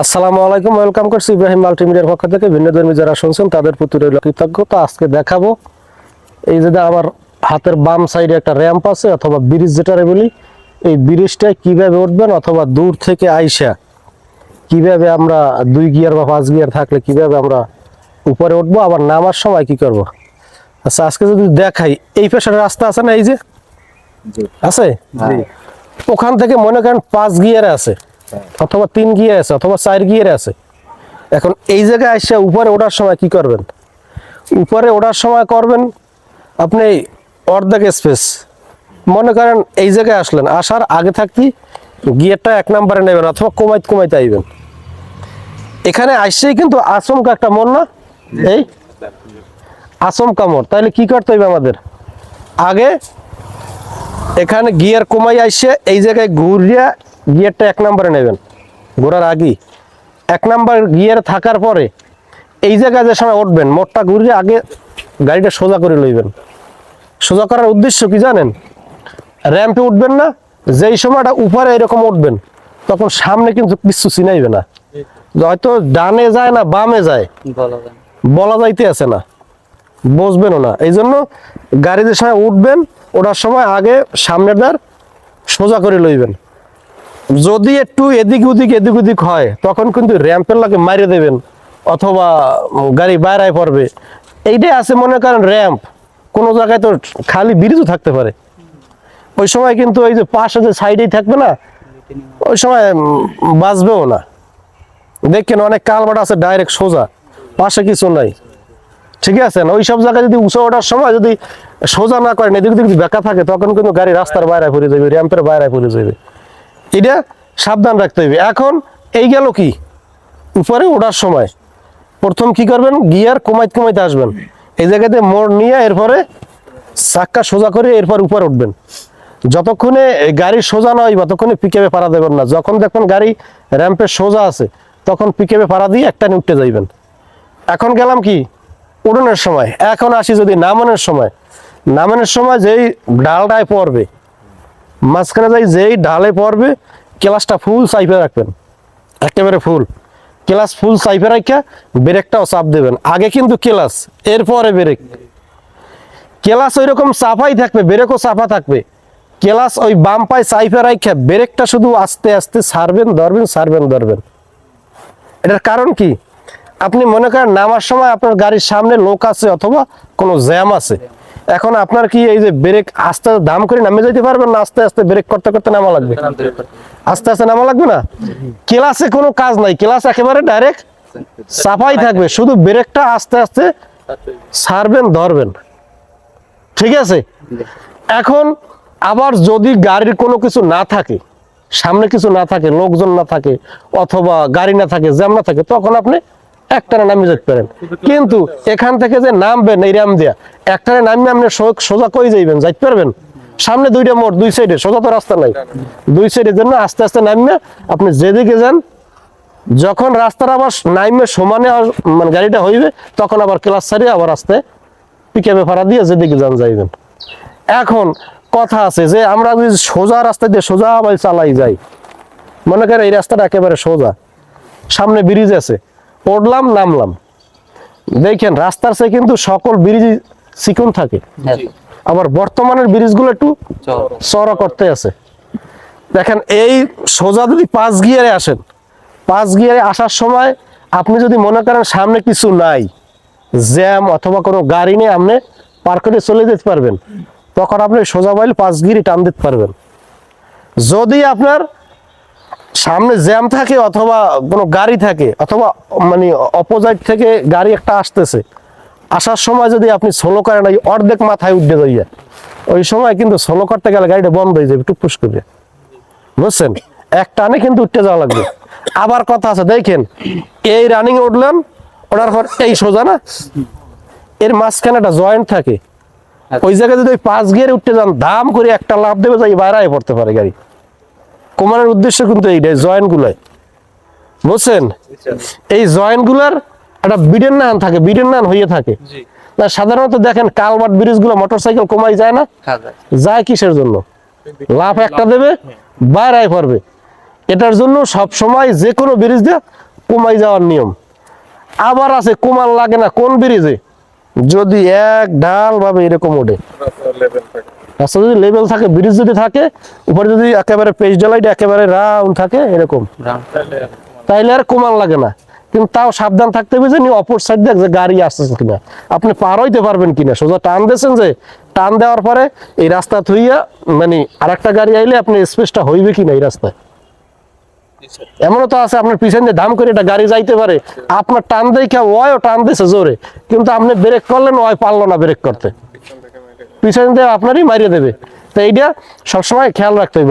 আসসালামু আলাইকুম ওয়েলকাম করছি ইব্রাহিম মাল্টিমিডিয়ার পক্ষ থেকে। ভিন্ন ধর্মী যারা শুনছেন তাদের প্রতি রইল কৃতজ্ঞতা আজকে দেখাবো এই যে আমার হাতের বাম সাইডে একটা র্যাম্প আছে অথবা ব্রিজ যেটারে বলি। এই ব্রিজটায় কীভাবে উঠবেন অথবা দূর থেকে আইসা কীভাবে আমরা দুই গিয়ার বা পাঁচ গিয়ার থাকলে কীভাবে আমরা উপরে উঠবো আবার নামার সময় কি করব? আচ্ছা আজকে যদি দেখাই এই পেশার রাস্তা আছে না এই যে? আছে? ওখান থেকে মনে করেন পাঁচ গিয়ারে আছে। অথবা তিন গিয়ার আছে, অথবা চার গিয়ারে আছে। এখন এই জায়গায় এসে উপরে ওঠার সময় কি করবেন? উপরে ওঠার সময় করবেন আপনি অর্ধেক স্পেস মনে করেন এই জায়গায় আসলেন, আসার আগে থাকতে গিয়ারটা এক নাম্বারে নেবেন অথবা কমাইতে কমাইতে আইবেন। এখানে আসছেই কিন্তু আচমকা একটা মন না? এই? আচমকা মোড়। তাহলে কি করতে হবে আমাদের? আগে এখানে গিয়ার কমাই আসছে এই জায়গায় ঘুরিয়া গিয়ারটা এক নম্বরে নেবেন। ঘোরার আগেই এক নাম্বার গিয়ার থাকার পরে এই জায়গায় যে সময় উঠবেন মোটটা ঘুরিয়ে আগে গাড়িটা সোজা করে লইবেন। সোজা করার উদ্দেশ্য কি জানেন? র্যাম্পে উঠবেন না যেই সময়টা উপরে এরকম উঠবেন তখন সামনে কিন্তু কিছু চিনাইবে না। হয়তো ডানে যায় না বামে যায়। বলা যাইতে আছে না। বসবেনও না। এই জন্য গাড়িতে সময় উঠবেন ওঠার সময় আগে সামনের দ্বার সোজা করে লইবেন। যদি একটু এদিক ওদিক এদিক ওদিক হয়, তখন কিন্তু র্যাম্পের লাগে মারিয়ে দেবেন, অথবা গাড়ি বাইরায় পড়বে। এইটাই আছে মনে করেন র্যাম্প কোনো জায়গায় তো খালি ব্রিজও থাকতে পারে। ওই সময় কিন্তু ওই যে পাশে যে সাইডেই থাকবে না, ওই সময় বাঁচবেও না। দেখেন অনেক কালবাট আছে ডাইরেক্ট সোজা। পাশে কিছু নাই। ঠিক আছে না? ওই সব জায়গায় যদি উঁচু ওঠার সময় যদি সোজা না করেন, এদিক যদি বেঁকা থাকে, তখন কিন্তু গাড়ি রাস্তার বাইরে পড়ে যাবে র্যাম্পের বাইরে পড়ে যাবে। এটা সাবধান রাখতে হবে। এখন এই গেল কি? উপরে ওঠার সময়। প্রথম কি করবেন? গিয়ার কমাইতে কমাইতে আসবেন। এই জায়গাতে মোড় নিয়ে এরপরে চাক্কা সোজা করে এরপর উপরে উঠবেন। যতক্ষণে গাড়ি সোজা নয় ততক্ষণে পিকেপে পাড়া দেবেন না। যখন দেখবেন গাড়ি র্যাম্পে সোজা আছে, তখন পিকেপে পাড়া দিয়ে একটা উঠতে যাইবেন। এখন গেলাম কি? উড়নের সময়। এখন আসি যদি নামানোর সময়। নামানোর সময় যেই ডালটায় পড়বে মাঝখানে যাই, যেই ঢালে পড়বে, ক্লাসটা ফুল সাইফে রাখবেন। একেবারে ফুল ক্লাস ফুল সাইফে রাখা ব্রেকটাও চাপ দেবেন। আগে কিন্তু ক্লাস, এরপরে ব্রেক ক্লাস ওই রকম চাপাই থাকবে ব্রেকও চাপা থাকবে। ক্লাস ওই বাম পায়ে সাইফে রাখা ব্রেকটা শুধু আস্তে আস্তে সারবেন, ধরবেন সারবেন, ধরবেন। এটার কারণ কি? আপনি মনে করেন নামার সময় আপনার গাড়ির সামনে লোক আছে অথবা কোনো জ্যাম আছে। এখন আপনার কি এই যে ব্রেক আস্তে দাম করে নামে যেতে পারবেন না আস্তে আস্তে ব্রেক করতে করতে নামা লাগবে? আস্তে আস্তে নামা লাগবে না? ক্লাসে কোনো কাজ নাই। ক্লাস একেবারে ডাইরেক্ট চাপাই থাকবে। শুধু ব্রেকটা আস্তে আস্তে ছাড়বেন, ধরবেন। ঠিক আছে? এখন আবার যদি গাড়ির কোনো কিছু না থাকে, সামনে কিছু না থাকে, লোকজন না থাকে, অথবা গাড়ি না থাকে, জ্যাম না থাকে, তখন আপনি একটানে নামিয়ে যেতে পারেন। কিন্তু এখান থেকে যে নামবেন এই রাম দিয়া একটানে নামিয়ে আপনি সোজা কই যাইবেন? যাইতে পারবেন? সামনে দুইটা মোড়, দুই সাইডে সোজা তো রাস্তা নাই। দুই সাইডের জন্য আস্তে আস্তে নামিয়ে আপনি যেদিকে যান, যখন রাস্তার আবার নাইমে সমানে মানে গাড়িটা হইবে, তখন আবার ক্লাস ছাড়িয়ে আবার আস্তে পিকআপে ভাড়া দিয়ে যেদিকে যান যাইবেন। এখন কথা আছে যে আমরা যদি সোজা রাস্তা দিয়ে সোজা বাই চালাই যাই, মনে করেন এই রাস্তাটা একেবারে সোজা, সামনে ব্রিজ আছে পড়লাম নামলাম। দেখেন রাস্তার সে কিন্তু সকল ব্রিজ চিকন থাকে। আবার বর্তমানের ব্রিজগুলো একটু। চড়া করতে আছে। দেখেন এই সোজা যদি পাঁচ গিয়ারে আসেন পাঁচ গিয়ারে আসার সময় আপনি যদি মনে করেন সামনে কিছু নাই জ্যাম অথবা কোনো গাড়ি নিয়ে আপনি পার করে চলে যেতে পারবেন। তখন আপনি সোজা বাইল পাঁচ গিরি টান দিতে পারবেন। যদি আপনার সামনে জ্যাম থাকে অথবা কোনো গাড়ি থাকে অথবা মানে অপোজিট থেকে গাড়ি একটা আসতেছে। আসার সময় যদি আপনি সোলো করেন ওই অর্ধেক মাথায় উঠে যাইয়া ওই সময় কিন্তু সোলো করতে গেলে গাড়িটা বন্ধ হয়ে যাবে টুকপুস করে। বুঝছেন? এক টানে কিন্তু উঠতে যাওয়া লাগবে। আবার কথা আছে দেখেন এই রানিং উঠলেন ওঠার পর এই সোজা না? এর মাঝখানে একটা জয়েন্ট থাকে। ওই জায়গায় যদি ওই পাঁচ গিয়ারে উঠতে যান দাম করে একটা লাভ দেবে যাই বাইরে পড়তে পারে গাড়ি। কমানোর উদ্দেশ্য কিন্তু এইটাই জয়েন্ট গুলাই। বুঝছেন? এই জয়েন্টগুলার একটা বিডেন নান থাকে বিডেন নান হয়ে থাকে। না সাধারণত দেখেন কালবাট ব্রিজগুলো মোটরসাইকেল কমাই যায় না যায়। যায় কিসের জন্য? লাভ একটা দেবে বাইরে পড়বে এটার জন্য সব সময় যে কোনো ব্রিজ দিয়ে কমাই যাওয়ার নিয়ম। আবার আছে কমান লাগে না কোন ব্রিজে? যদি এক ঢাল ভাবে এরকম ওঠে। রাস্তা যদি লেভেল থাকে ব্রিজ যদি থাকে উপরে যদি একেবারে পেজ ডালাইটা একেবারে রাউন্ড থাকে এরকম। তাইলে আর কমান লাগে না। কিন্তু তাও সাবধান থাকতে হবে যে নি অপর সাইড দেখ যে গাড়ি আসতেছে কিনা। আপনি পার হইতে পারবেন কিনা। সোজা টান দিয়েছেন যে টান দেওয়ার পরে এই রাস্তা থইয়া মানে আরেকটা গাড়ি আইলে আপনি স্পেসটা হইবে কিনা এই রাস্তায়? এমনও তো আছে আপনার পিছন দিয়ে দাম করে একটা গাড়ি যাইতে পারে। আপনার টান দেখে ওয়ও টান দিয়েছে জোরে। কিন্তু আপনি ব্রেক করলেন ওয় পারল না ব্রেক করতে। পিছন আপনারই মারিয়ে দেবে। তো এইটা সবসময় খেয়াল রাখতে হবে।